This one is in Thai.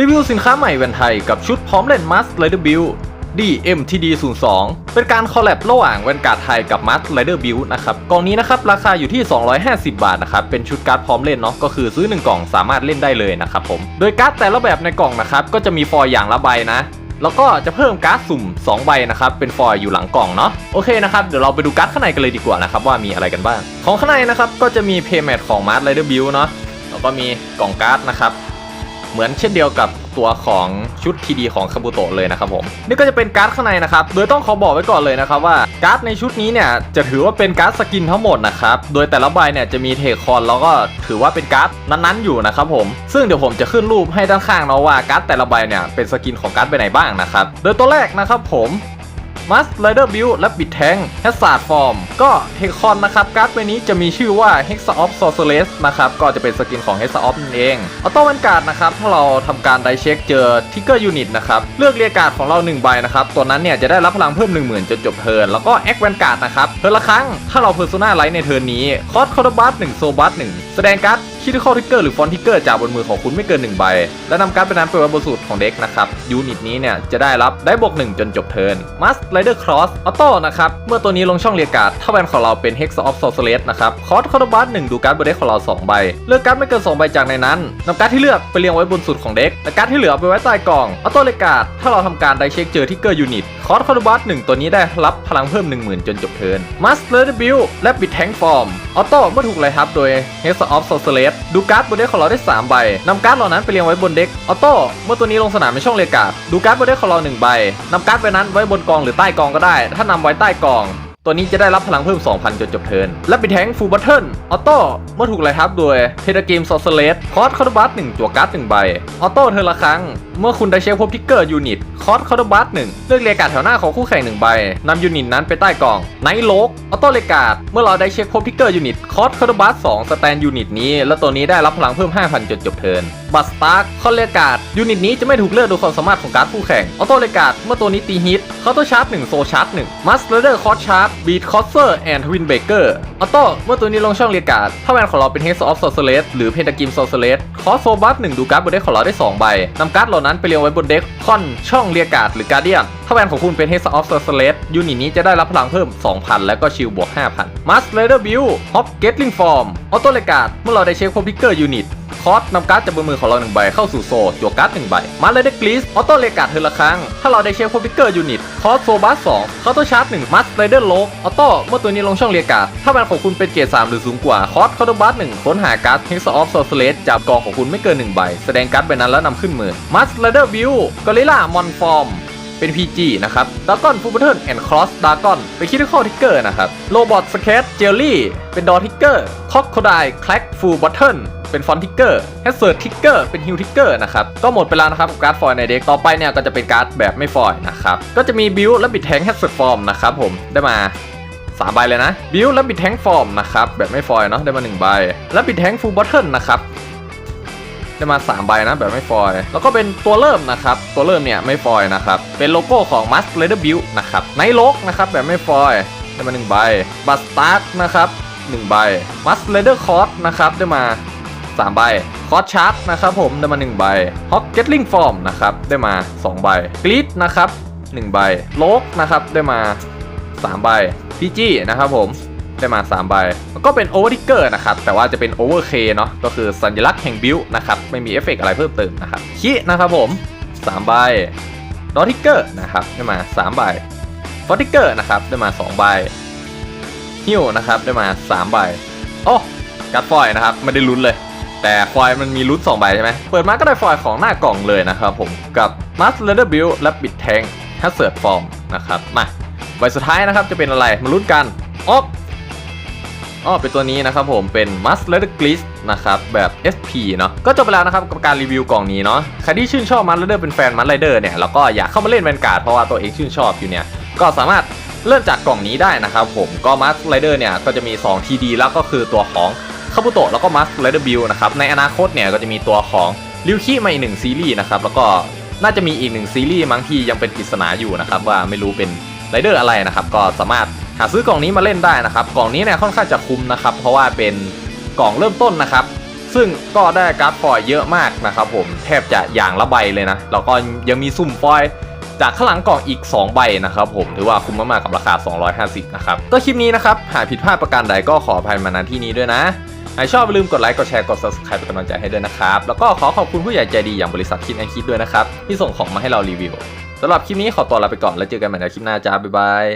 รีวิวสินค้าใหม่แวนไทยกับชุดพร้อมเล่นมัส Rider Build DMTD 0 2เป็นการคอลแลบระหว่างแวนการ์ดไทยกับมัส Rider Build นะครับกล่องนี้นะครับราคาอยู่ที่ 250 บาทนะครับเป็นชุดการ์ดพร้อมเล่นเนาะก็คือซื้อ 1 กล่องสามารถเล่นได้เลยนะครับผมโดยการ์ดแต่ละแบบในกล่องนะครับก็จะมีฟอยล์อย่างละใบนะแล้วก็จะเพิ่มการ์ดสุ่ม 2 ใบนะครับ เป็นฟอยล์อยู่หลังกล่องเนาะโอเคนะครับ เดี๋ยวเราไปดูการ์ดข้างในกันเลยดีกว่านะครับ ว่ามีอะไรกันบ้าง ของข้างในนะครับ ก็จะมีเพย์แมทของมาร์ r ไรเดอร์บิลเนาะแล้วก็มีกล่องการ์ดนะครับ เหมือนเช่นเดียวกับตัวของชุดทีดีของคาบุโตะเลยนะครับผมนี่ก็จะเป็นการ์ดข้างในนะครับ โดยต้องขอบอกไว้ก่อนเลยนะครับว่าการ์ดในชุดนี้เนี่ยจะถือว่าเป็นการ์ดสกินทั้งหมดนะครับ โดยแต่ละใบเนี่ยจะมีเทคคอนแล้วก็ถือว่าเป็นการ์ดนั้นๆอยู่นะครับผม ซึ่งเดี๋ยวผมจะขึ้นรูปให้ด้านข้างเนาะว่าการ์ดแต่ละใบเนี่ยเป็นสกินของการ์ดไปไหนบ้างนะครับ โดยตัวแรกนะครับผม มัส r รเดอร์บิลและบิดแทงแฮสซาร์ดฟอร์ม ก็เทคอนนะครับการ์ดใบนี้จะมีชื่อว่า Hexa of Sorceress นะครับ ก็จะเป็นสกินของ Hexa of นั่นเองออโต้แวนการ์ดนะครับ ถ้าเราทำการไดเช็คเจอทิกเกอร์ยูนิตนะครับ เลือกเรียกการ์ดของเรา 1 ใบนะครับ ตัวนั้นเนี่ยจะได้รับพลังเพิ่ม 10,000จนจบเทิร์นแล้วก็แอคแวนการ์ดนะครับเทิร์นละครั้งถ้าเราเพอร์โซนาไลท์ในเทิร์นนี้คอสคอร์บัสหนึ่งโซบัสหนึ่งแสดงการ์ด คิดข้อทิกเกอร์หรือฟอนทิกเกอร์จากบนมือของคุณไม่เกิน1ใบ และนำการ์ดไปนั้นไปไว้บนสูตรของเด็กนะครับยูนิตนี้เนี่ยจะได้รับได้บวก1จนจบเทิร์นมัสไรเดอร์ครอสออโต้นะครับเมื่อตัวนี้ลงช่องเรียกการ์ดถ้าแวนของเราเป็น Hex of Sorceress นะครับคอสคอร์บัสหนึ่งดูการ์ดบนเด็กของเรา2ใบเลือกการ์ดไม่เกิน2ใบจากในนั้นนำการ์ดที่เลือกไปเรียงไว้บนสุดของเด็กและการ์ดที่เหลือไปไว้ใต้กล่องออโต้เรียกการ์ดถ้าเราทำการไดเช็คเจอทิกเกอร์ยูนิตคอสคอร์บัสหนึ่งตัวนี้ได้รับพลังเพิ่ม 10,000 จนจบเทิร์นมัสเลอร์บิลและบิดแทงฟอร์มออโต้เมื่อถูกไล่ทับโดย Hex of Sorceress ดูการ์ดบนเด็กของเราได้ 3 ใบนำการ์ดเหล่านั้นไปเรียงไว้บนเด็กออโต้เมื่อตัวนี้ลงสนามในช่องเรียกการ์ดดูการ์ดบนเด็กของเรา1ใบนำการ์ดใบนั้นไว้บนกองหรือใต้กองก็ได้ ถ้านำไว้ใต้กอง ตัวนี้จะได้รับพลังเพิ่ม 2,000 จนจบเทิร์น และปิดแทงฟูลบัตเทิลออโต้เมื่อถูกไล่ทับโดยเทเดเกมซอสเลสคอร์สคาร์ดบัส1จั่วการ์ด1ใบ ออโต้เทิร์นละครั้ง เมื่อคุณได้เช็คพบทิกเกอร์ยูนิต คอร์สคาร์ดบัส1เลือกเรียกาดแถวหน้าของคู่แข่ง1ใบนำยูนิตนั้นไปใต้กล่องไนท์โลกออโต้เรียกาดเมื่อเราได้เช็คพบทิกเกอร์ยูนิต คอร์สคาร์ดบัส2สแตนยูนิตนี้ และตัวนี้ได้รับพลังเพิ่ม 5,000 จนจบเทิร์น บัตสตาร์คคอนเรียกกาดยูนิตนี้จะไม่ถูกเลือกโดยความสามารถของการ์ดคู่แข่ง ออโต้เรียกาดเมื่อตัวนี้ตีฮิตเคาน์เตอร์ชาร์จ1โซชาร์จ1มัสเลเดอร์คอร์ชาร์จบีทคอสเซอร์แอนด์ทวินเบเกอร์ออโต้เมื่อตัวนี้ลงช่องเรียกการ์ดถ้าแวนของเราเป็น Hex of Sorceress หรือ Pentagram Sorceress คอสโซบัส1ดูการ์ดบนเด็กของเราได้ 2 ใบนำการ์ดเหล่านั้นไปเรียงไว้บนเด็กคอนช่องเรียกการ์ดหรือการเดียนถ้าแวนของคุณเป็น Hex of Sorceress ยูนิตนี้จะได้รับพลังเพิ่ม 2,000 แล้วก็ชิลบวก 5,000 Mass Leader Build Hop Gatling Form ออโต้เรียกการ์ดเมื่อเราได้เช็คพบทิกเกอร์ยูนิตคอสนำการ์ดจากบนมือของเราหนึ่งใบเข้าสู่โซจั่วการ์ดหนึ่งใบมาเลยได้กรีสออโต้เลกาดเทอละครั้ง ถ้าเราได้เช็คพบพิกเกอร์ยูนิต คอสโซบัสสองเคาน์เตอร์ชาร์จหนึ่งมัสไรเดอร์โลกออโต้เมื่อตัวนี้ลงช่องเรียกการ์ดถ้าแบนของคุณเป็นเกรดสามหรือสูงกว่าคอสเคาน์เตอร์บัสหนึ่งค้นหาการ์ดเฮกซ์ออฟโซเซเลสจากกองของคุณไม่เกินหนึ่งใบ แสดงการ์ดใบนั้นแล้วนำขึ้นมือมัสไรเดอร์วิวกอริล่ามอนฟอร์ม เป็น PG นะครับดากอนฟูบัตเทิลแอนด์ครอสดากอนเป็นคิดข้อทิกเกอร์นะครับโรบอทสเกตเจลลี่เป็นดอทิกเกอร์คอกโคไดแคลกฟูบัตเทิลเป็นฟอนทิกเกอร์แฮสเซิร์ทิกเกอร์เป็นฮิลทิกเกอร์นะครับ ก็หมดไปแล้วนะครับกับการ์ดฟอยล์ในเด็กต่อไปเนี่ยก็จะเป็นการ์ดแบบไม่ฟอยล์นะครับ ก็จะมีบิลและบิดแทงแฮสเซิร์ฟอร์มนะครับผมได้มา3ใบเลยนะบิลและบิดแทงฟอร์มนะครับแบบไม่ฟอยล์เนาะได้มา1ใบและบิดแทงฟูลบัตเทิลนะครับ ได้มา3ใบนะแบบไม่ฟอยแล้วก็เป็นตัวเริ่มนะครับ ตัวเริ่มเนี่ยไม่ฟอยนะครับ เป็นโลโก้ของ Must Leader Build นะครับไนโลกนะครับแบบไม่ฟอยได้มา1ใบบัสตาร์นะครับ1ใบ Must Leader c o r d นะครับได้มา3ใบคอร์ชาร์ t นะครับผมได้มา1ใบฮอกเก็ตลิงฟอร์มนะครับได้มา2ใบกรีดนะครับ1ใบโลกนะครับได้มา3ใบพีจีนะครับผม ได้มา3ใบก็เป็นโอเวอร์ทิกเกอร์นะครับ แต่ว่าจะเป็นโอเวอร์เคเนาะก็คือสัญลักษณ์แห่งบิลนะครับ ไม่มีเอฟเฟกต์อะไรเพิ่มเติมนะครับคินะครับผม3ใบดอทิกเกอร์นะครับได้มา3ใบฟอทิกเกอร์นะครับได้มา2ใบฮิวนะครับได้มา3ใบโอ้การ์ดฟอยนะครับไม่ได้ลุ้นเลย แต่ฟอยมันมีลุ้น2ใบใช่ไหมเปิดมาก็ได้ฟอยของหน้ากล่องเลยนะครับผมกับ m a s t Leather Build และ Bit Tank Hazard Form นะครับมาใบสุดท้ายนะครับจะเป็นอะไรมาลุ้นกันออก อ๋อเป็นตัวนี้นะครับผมเป็น Must Let It Glitch นะครับแบบ SP เนาะก็จบไปแล้วนะครับกับการรีวิวกล่องนี้เนาะใครที่ชื่นชอบ Must Rider เป็นแฟน Must Rider เนี่ยแล้วก็อยากเข้ามาเล่นแวนการ์ดเพราะว่าตัวเองชื่นชอบอยู่เนี่ยก็สามารถเริ่มจากกล่องนี้ได้นะครับผมก็ Must Rider เนี่ยก็จะมี 2 TD แล้วก็คือตัวของคาบุโตะแล้วก็ Must Rider Build นะครับในอนาคตเนี่ยก็จะมีตัวของริวคิมาอีกหนึ่งซีรีส์นะครับแล้วก็น่าจะมีอีกหนึ่งซีรีส์มั้งที่ยังเป็นปริศนาอยู่นะครับว่าไม่รู้เป็นไรเดอร์อะไรนะครับก็สามารถ หาซื้อกล่องนี้มาเล่นได้นะครับ กล่องนี้เนี่ยค่อนข้างจะคุ้มนะครับ เพราะว่าเป็นกล่องเริ่มต้นนะครับ ซึ่งก็ได้การ์ดฟอยเยอะมากนะครับผมแทบจะอย่างละใบเลยนะแล้วก็ยังมีสุ่มฟอยจากข้างหลังกล่องอีก 2 ใบนะครับผมถือว่าคุ้มมากๆกับราคา 250 นะครับก็คลิปนี้นะครับ หากผิดพลาดประการใดก็ขออภัยมาณที่นี้ด้วยนะหากชอบอย่าลืมกดไลค์กดแชร์กด subscribe เป็นกำลังใจให้ด้วยนะครับ แล้วก็ขอขอบคุณผู้ใหญ่ใจดีอย่างบริษัทคิดแอนคิดด้วยนะครับ ที่ส่งของมาให้เรารีวิวสำหรับคลิปนี้ขอตัวลาไปก่อนแล้วเจอกันใหม่ในคลิปหน้าจ้าบ๊ายบาย